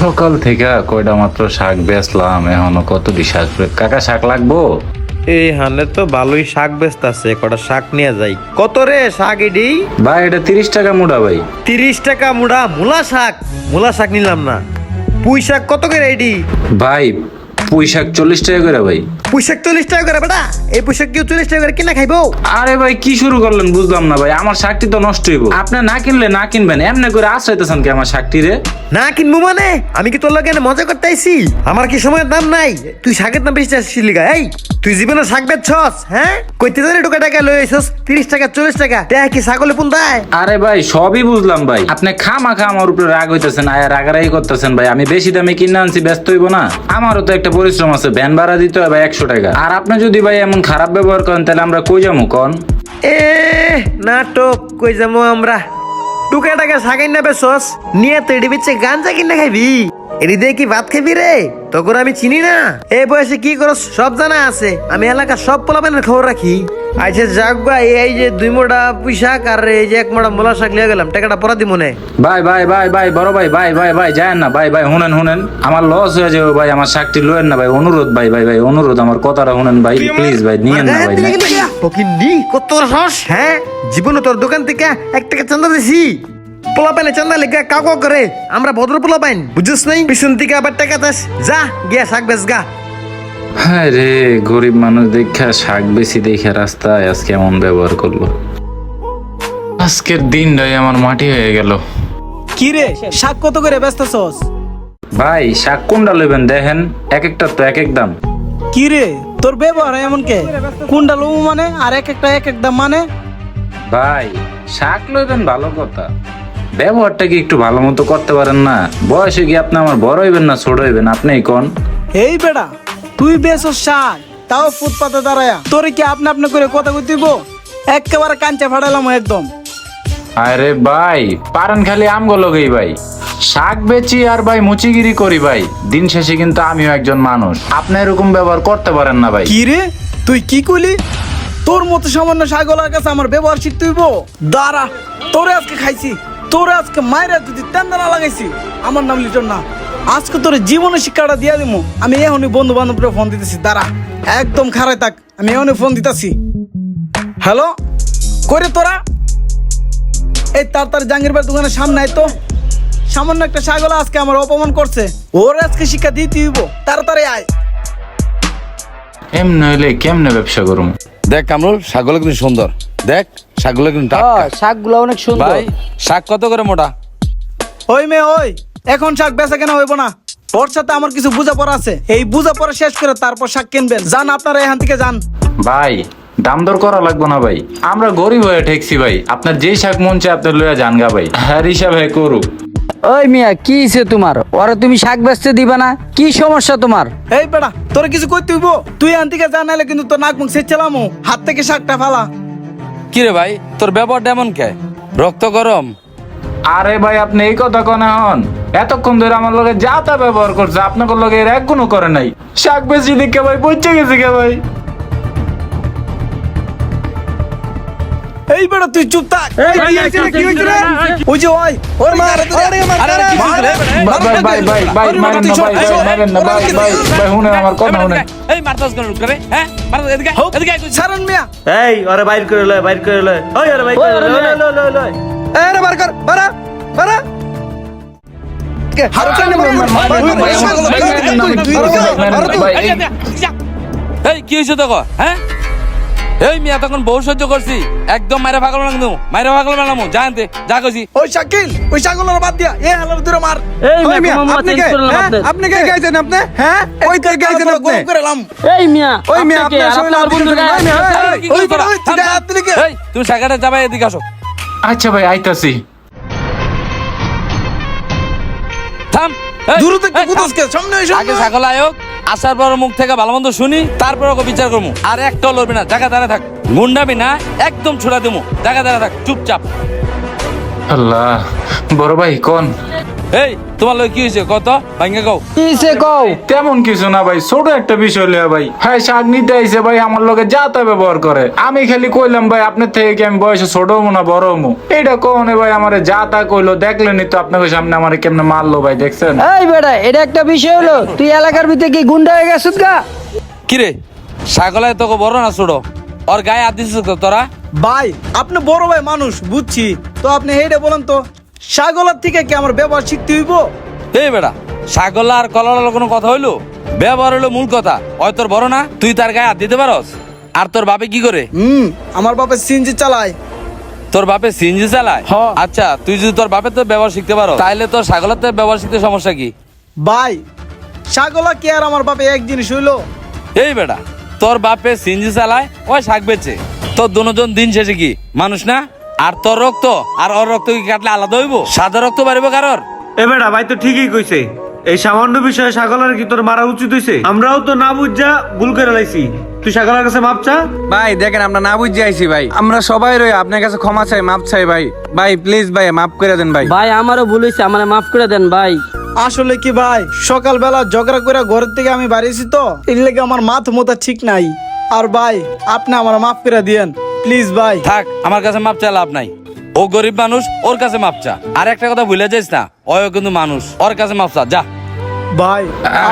সকাল থেকে কয়টা মাত্র শাক বেচলাম? এখনও কতটি শাক কাকা শাক লাগবো? এই হানে তো ভালোই শাক বেচতে আছে কটা শাক নিয়ে যাই। কত রে শাক এডি? ভাই এটা তিরিশ টাকা মুড়া ভাই। তিরিশ টাকা মুড়া মূলা শাক? মূলা শাক নিলাম না। পুঁই শাক কত করে এডি? ভাই পুঁই শাক চল্লিশ টাকা করে ভাই। পুঁই চল্লিশ টাকা করে বেটা এই পুঁই শাক কেউ চল্লিশ টাকা করে কিনা খাইবো? আরে ভাই কি শুরু করলেন বুঝলাম না ভাই আমার শাকটি তো নষ্ট হইব। আপনি না কিনলে না কিনবেন এমনি করে আশ্রয়তেছেন কি আমার শাকটি রে না কিনবো মানে? আমি কি তোর লাগে মজা করতে আইছি? আমার কি সময়ের দাম নাই? তুই শাকের দাম বেশি চাচ্ছিস লিগা এই? তুই জীবনে শাক বেচছস হ্যাঁ? কইতে জানি টোকা টাকা লই আইছস তিরিশ টাকা চল্লিশ টাকা। টাকা কি ছাগলে পুন দেয়। আরে ভাই সবই বুঝলাম ভাই। আপনি খামা খা আমার উপরে রাগ হইতেছেন আয়া রাগারাগি করতেছেন ভাই। আমি বেশি দামে কিনে আনছি ব্যস্ত হইব না। আমারও তো একটা পরিশ্রম আছে ভ্যান ভাড়া দিতে হয় ভাই একশো টাকা। আর আপনি যদি ভাই এমন খারাপ ব্যবহার করেন তাহলে আমরা কই যাব কন? এ নাটক কই যাব আমরা? টুকা টাকা শাকাই না বেসস নিয়ে তো এটি বেচে গাঞ্জা কিনা খাইবি। এটি দিয়ে কি ভাত খাবি রে? তখন আমি চিনি না। এই বয়সে কি করস? সব জানা আছে। আমি এলাকার সব পোলাপানের খবর রাখি। আচ্ছা যাক ভাই এই যে দুই মোটা আর এই যে এক মোটা মোলা শাক লিয়ে গেলাম। টাকাটা পরা দি মনে। ভাই ভাই ভাই ভাই বড় ভাই ভাই ভাই ভাই যায় না। ভাই ভাই আমার লস হয়ে যাবে ভাই আমার শাকটি লয়েন না ভাই। অনুরোধ ভাই ভাই ভাই অনুরোধ। আমার কথাটা শুনেন ভাই প্লিজ ভাই নিয়েন না ভাই কত সাহস? হ্যাঁ জীবনে তোর দোকান থেকে এক টাকা চান্দা দিছি। পোলা চান্দা লেগে কাউ করে। আমরা ভদ্র পোলা পাইন বুঝছিস নাই? পিছন থেকে আবার টাকা চাস যা গিয়া শাক বেচ গা। হ্যাঁ রে গরিব মানুষ দেখা শাক বেশি দেখে রাস্তায় আজকে এমন ব্যবহার করল আজকের দিনটাই আমার মাটি হয়ে গেল। কি রে শাক কত করে ব্যস্ত সস ভাই শাক কোনটা লইবেন দেখেন? এক একটা তো এক এক দাম। কি রে তোর ব্যবহার এমন কে? কোনটা লবু মানে? আর এক একটা এক এক দাম মানে? ভাই শাক লইবেন ভালো কথা। ব্যবহারটা কি একটু ভালো মতো করতে পারেন না? বয়সে কি আপনি আমার বড় হইবেন না ছোট হইবেন? আপনি কোন? এই বেটা তুই বেসস শাক তাও ফুটপাতে দাঁড়ায়া। তোরে কি আপনি আপনা করে কথা কইতিব একেবারে কাঞ্চা ফাড়ালাম একদম। আরে ভাই পারেন খালি আমগো লগেই ভাই। শাক বেচি আর ভাই মুচিগিরি করি ভাই। দিন শেষে কিন্তু আমিও একজন মানুষ। আপনি এরকম ব্যবহার করতে পারেন না ভাই। কি রে তুই কি কইলি? তোর মতো সামান্য ছাগলের কাছে আমার ব্যবহার শিখতে হইব? দাঁড়া তোরে আজকে খাইছি। তোরে আজকে মায়েরা যদি তেন্দা না লাগাইছি আমার নাম লিটন না। আজকে তোর জীবনে শিক্ষাটা দিয়া দিমু। আমি এখনই বন্ধু বান্ধবরে ফোন দিতেছি দাঁড়া। একদম খারাই থাক আমি এখনই ফোন দিতেছি। হ্যালো? করে তোরা? এই তাড়াতাড়ি জাহাঙ্গীরবার দোকানের সামনে তো। সামান্য একটা ছাগল আজকে আমার অপমান করছে। ওর আজকে শিক্ষা দিতে হইব। তাড়াতাড়ি আয়। এমনি হইলে কেমনে ব্যবসা করুম? দেখ কামরুল শাকগুলো কিন্তু সুন্দর। দেখ শাকগুলো কিন্তু টাটকা। শাকগুলো অনেক সুন্দর। ভাই শাক কত করে মোটা? ওই মেয়ে ওই এখন শাক বেচা কেনা হইব না। ওর সাথে আমার কিছু বোঝাপড়া আছে। এই বোঝাপড়া শেষ করে তারপর শাক কিনবেন। যান আপনারা এখান থেকে যান। ভাই দাম দর করা লাগবো না ভাই। আমরা গরিব হয়ে ঠেকছি ভাই। আপনার যেই শাক মন চায় আপনি লইয়া যান গা ভাই। হ্যাঁ হিসাবে করুক। ওই মিয়া কি হইছে তোমার? ওরা তুমি শাক বেচতে দিবা না? কি সমস্যা তোমার? এই বেড়া তোর কিছু করতে হইব? তুই এখান থেকে যা নাহলে কিন্তু তোর নাক মুখ সেচ্ছিলাম হাত থেকে শাকটা ফালা। কি রে ভাই, তোর ব্যাপারটা এমন কে? রক্ত গরম? আরে ভাই, আপনি এই কথা কনে হন এতক্ষণ ধরে আমার লগে যা তা ব্যবহার করছে আপনাকে লগে এর এক গুণও করে নাই। শাক বেশি দিকে ভাই বুঝছে গেছে কে ভাই? এই বেটা তুই চুপ থাক ওই যে ওই ওর মা ভাই ভাই ভাই ভাই মারেন না ভাই ভাই মারেন না ভাই ভাই ভাই শুনেন আমার কথা শুনেন এই মারতাস কেন রে হ্যাঁ মারতাস এদিকে এদিকে সারন মিয়া এই ওরে বাইর করে লয় বাইর করে লয় ওই ওরে বাইর করে লয় লয় লয় লয় লয় বার কর বারা বারা এই যা, যা। এই কি হয়েছে তোকে হ্যাঁ এই মিয়া তখন বহু সহ্য করছি একদম মাইরা ভাগল না কিন্তু মাইরা ভাগল মেলামু জানতে যা কইছি ওই শাকিল ওই ছাগলের বাদ দিয়া এ হালার দূরে মার এই মিয়া, আপনি কে? করলাম হ্যাঁ? আপনি কে গাইছেন আপনি হ্যাঁ ওই কে গাইছেন আপনি গরম করে লাম এই মিয়া ওই মিয়া আপনি কে? আর আপনার হাত বন্ধুর দিছেন? গায়ে ওই এই, কি। কে? এই তুমি সাইকেলে যাবে এদিকে আসো আচ্ছা ভাই আইতাছি থাম দূর থেকে এই, থাম। কুদসকে সামনে এসো আগে ছাগল আয়োগ আসার পর মুখ থেকে ভালো মন্দ শুনি তারপর ওকে বিচার করব আর একটাও লড়বি না, জায়গা দাঁড়া থাক। গুন্ডাবি না, একদম ছোড়া দেবো জায়গা দাঁড়া থাক, চুপচাপ। আল্লাহ, বড় ভাই, কোন? এই তোমার লোক কি হয়েছে? কত? ভাঙ্গে কও। কি সে কও? তেমন কিছু না ভাই ছোট একটা বিষয় লিয়া ভাই। হ্যাঁ শাক নিতে আইছে ভাই আমার লোকে যা তা ব্যবহার করে। আমি খালি কইলাম ভাই আপনার থেকে কি আমি বয়সে ছোট হব না বড় হব এইটা কখনো ভাই আমার যা তা কইলো দেখলেনি তো আপনাকে সামনে আমার কেমনে মারলো ভাই দেখছেন? এই বেটা এটা একটা বিষয় হলো তুই এলাকার ভিতরে কি গুন্ডা হয়ে গেছিস গা? কিরে ছাগলায় তোকে বড় না ছোট? ওর গায়ে হাত দিছিস তো তোরা? ভাই আপনি বড় ভাই মানুষ বুঝছি। তো আপনি হেডে বলেন তো। ছাগলের থেকে কি আমার ব্যবহার শিখতে হইব? এই বেটা ছাগলা আর কলার কোনো কথা হইল? ব্যবহার হলো মূল কথা। হয় তোর বড় না তুই তার গায়ে হাত দিতে পারস? আর তোর বাপে কি করে? হুম আমার বাপে সিনজি চালায়। তোর বাপে সিনজি চালায়? হ। আচ্ছা তুই যদি তোর বাপের তো ব্যবহার শিখতে পারো তাহলে তোর ছাগলের তো ব্যবহার শিখতে সমস্যা কি? ভাই ছাগলা কি আর আমার বাপে এক জিনিস হইল? এই বেটা তোর বাপে সিনজি চালায় ওই শাক বেচে। তোর দুজন দিন শেষে কি? মানুষ না? আর তোর রক্ত আর ওর রক্ত কি কাটলে আলাদা হইব? সাদা রক্ত বাড়িব কারোর? এ বেটা ভাই তো ঠিকই কইছে। এই সামান্য বিষয়ে ছাগলের কি তোর মারা উচিত হইছে? আমরাও তো না বুঝা ভুল করে লাইছি। তুই ছাগলের কাছে মাপ চা। ভাই দেখেন আমরা না বুঝে আইছি ভাই। আমরা সবাই রই আপনার কাছে ক্ষমা চাই মাপ চাই ভাই। ভাই প্লিজ ভাই মাফ করে দেন ভাই। ভাই আমারও ভুল হয়েছে আমার মাফ করে দেন ভাই। আসলে কি ভাই? সকালবেলা ঝগড়া করে ঘরের থেকে আমি বাড়িয়েছি তো? এর লেগে আমার মাথ মোতা ঠিক নাই। আর ভাই আপনি আমার মাফ করে দিয়েন। প্লিজ ভাই। থাক আমার কাছে মাপ চা লাভ নাই। ও গরিব মানুষ ওর কাছে মাপ চা। আর একটা কথা ভুলে যাইস না ওও কিন্তু মানুষ ওর কাছে মাপ চা যা। ভাই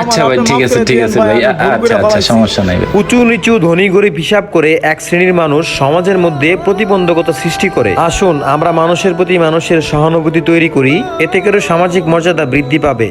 আচ্ছা ভাই ঠিক আছে ঠিক আছে ভাই আচ্ছা আচ্ছা সমস্যা নাই উঁচু নিচু ধনী গরিব হিসাব করে এক শ্রেণির মানুষ সমাজের মধ্যে প্রতিবন্ধকতা সৃষ্টি করে। আসুন আমরা মানুষের প্রতি মানুষের সহানুভূতি তৈরি করি এতে করে সামাজিক মর্যাদা বৃদ্ধি পাবে।